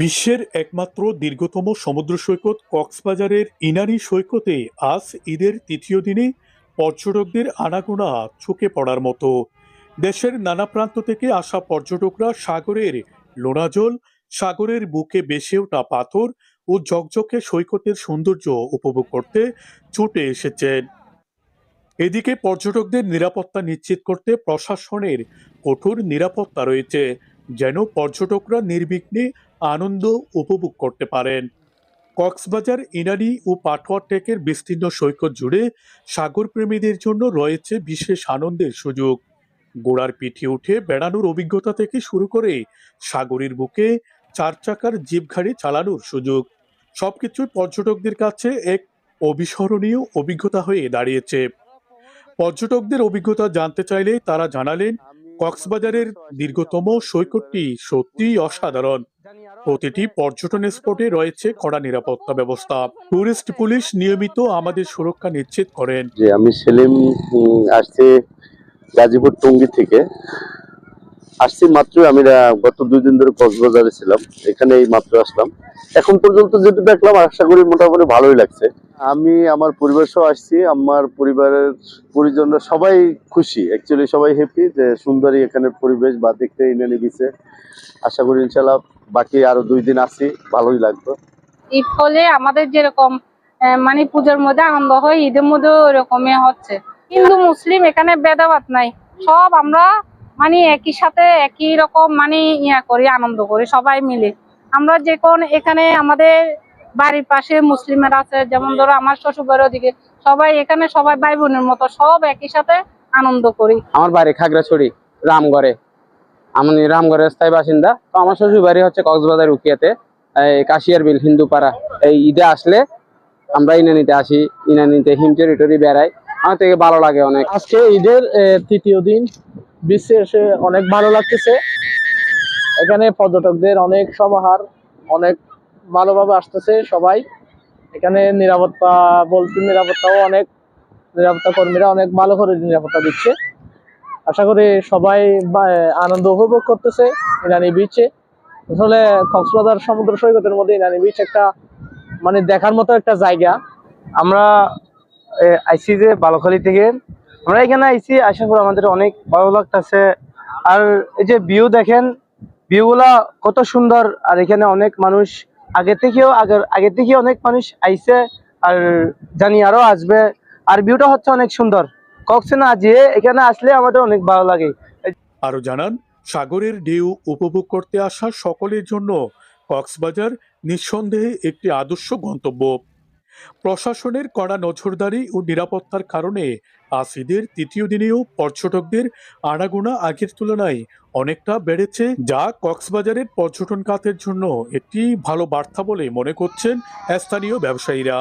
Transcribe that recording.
বিশ্বের একমাত্র দীর্ঘতম সমুদ্র সৈকত কক্সবাজারের ইনানি সৈকতে আজ ঈদের তৃতীয় দিনে পর্যটকদের আনাগোনা চোখে পড়ার মতো। দেশের নানা প্রান্ত থেকে আসা পর্যটকরা সাগরের লোনাজল, সাগরের বুকে বেসে ওঠা পাথর ও ঝকঝকে সৈকতের সৌন্দর্য উপভোগ করতে ছুটে এসেছেন। এদিকে পর্যটকদের নিরাপত্তা নিশ্চিত করতে প্রশাসনের কঠোর নিরাপত্তা রয়েছে। যেন পর্যটকরা নির্বিঘ্নে আনন্দ উপভোগ করতে পারেন। কক্সবাজার ইনানি ও পাটোয়া টেকের বিস্তীর্ণ সৈকত জুড়ে সাগরপ্রেমীদের জন্য রয়েছে বিশেষ আনন্দের সুযোগ। গোড়ার পিঠে উঠে বেড়ানোর অভিজ্ঞতা থেকে শুরু করে সাগরের বুকে চার চাকার জিপ গাড়ি চালানোর সুযোগ। সবকিছুই পর্যটকদের কাছে এক অবিস্মরণীয় অভিজ্ঞতা হয়ে দাঁড়িয়েছে। পর্যটকদের অভিজ্ঞতা জানতে চাইলে তারা জানালেন কক্সবাজারের দীর্ঘতম সৈকতটি সত্যিই অসাধারণ। প্রতিটি পর্যটন স্পটে রয়েছে কড়া নিরাপত্তা ব্যবস্থা। টুরিস্ট পুলিশ নিয়মিত আমাদের সুরক্ষা নিশ্চিত করেন। যে আমি সেলিম আসছে গাজীপুর টঙ্গী থেকে। আসছি মাত্র, আমি গত দুই দিন ধরে কক্সবাজারে ছিলাম এখানে এই মাত্র আসলাম। এখন পর্যন্ত যেটা দেখলাম, আশা করি মোটামুটি ভালোই লাগছে। আমি আমার পরিবার সহ আসছি, আমার পরিবারের পরিজনরা সবাই খুশি অ্যাকচুয়ালি সবাই হ্যাপি যে সুন্দরী এখানে পরিবেশ বা দেখতে ইনানি বিচে আশা করি ইনশাল্লাহ বাকি আরও দুই দিন আসি, ভালোই লাগবে। ঈদ হলে আমাদের যেরকম মানে পুজোর মধ্যে আনন্দ হয়, ঈদের মধ্যেও ওরকমই হচ্ছে। হিন্দু, মুসলিম, এখানে ভেদাভাত নাই। সব আমরা মানে একই সাথে একই রকম মানে ইয়া করি আনন্দ করি সবাই মিলে। আমরা যে কোন এখানে আমাদের বাড়ির পাশে মুসলিমের আছে যেমন ধরো আমার শ্বশুর বাড়ির ওদিকে সবাই এখানে সবাই ভাই বোনের মতো সব একই সাথে আনন্দ করি। আমার বাড়ি খাগড়াছড়ি রামগড়ে। আমি রামগড়ের স্থায়ী বাসিন্দা। তো আমার শ্বশুর বাড়ি হচ্ছে কক্সবাজার উকিয়াতে কাশিয়ার বিল হিন্দুপাড়া। এই ঈদে আসলে আমরা ইনানিতে আসি ইনানিতে হিমচুরি টরি বেড়াই। আমার থেকে ভালো লাগে অনেক। আজকে ঈদের তৃতীয় দিন। বিশ্বে এসে অনেক ভালো লাগতেছে। এখানে পর্যটকদের অনেক সমাহার, অনেক ভালোভাবে আসতেছে সবাই। এখানে নিরাপত্তা বলতে নিরাপত্তাও অনেক, নিরাপত্তা কর্মীরা অনেক ভালো করে নিরাপত্তা দিচ্ছে। আশা করি সবাই আনন্দ উপভোগ করতেছে ইনানি বিচে আসলে কক্সবাজার সমুদ্র সৈকতের মধ্যে ইনানি বিচ একটা মানে দেখার মতো একটা জায়গা। আমরা আইসি যে বালখালি থেকে আমরা এখানে আইসি আশা করি আমাদের অনেক ভালো লাগতেছে। আর এই যে ভিউ দেখেন ভিউগুলা কত সুন্দর। আর এখানে অনেক মানুষ, আগে থেকেও, আগের, আগে থেকে অনেক মানুষ আইছে আর জানি আরও আসবে। আর ভিউটা হচ্ছে অনেক সুন্দর। কক্সে না যেয়ে এখানে আসলে আমাদের অনেক ভালো লাগে। আরও জানান, সাগরের ঢেউ উপভোগ করতে আসা সকলের জন্য কক্সবাজার নিঃসন্দেহে একটি আদর্শ গন্তব্য। প্রশাসনের কড়া নজরদারি ও নিরাপত্তার কারণে আজ ঈদের তৃতীয় দিনেও পর্যটকদের আনাগোনা আগের তুলনায় অনেকটা বেড়েছে, যা কক্সবাজারের পর্যটন খাতের জন্য একটি ভালো বার্তা বলে মনে করছেন স্থানীয় ব্যবসায়ীরা।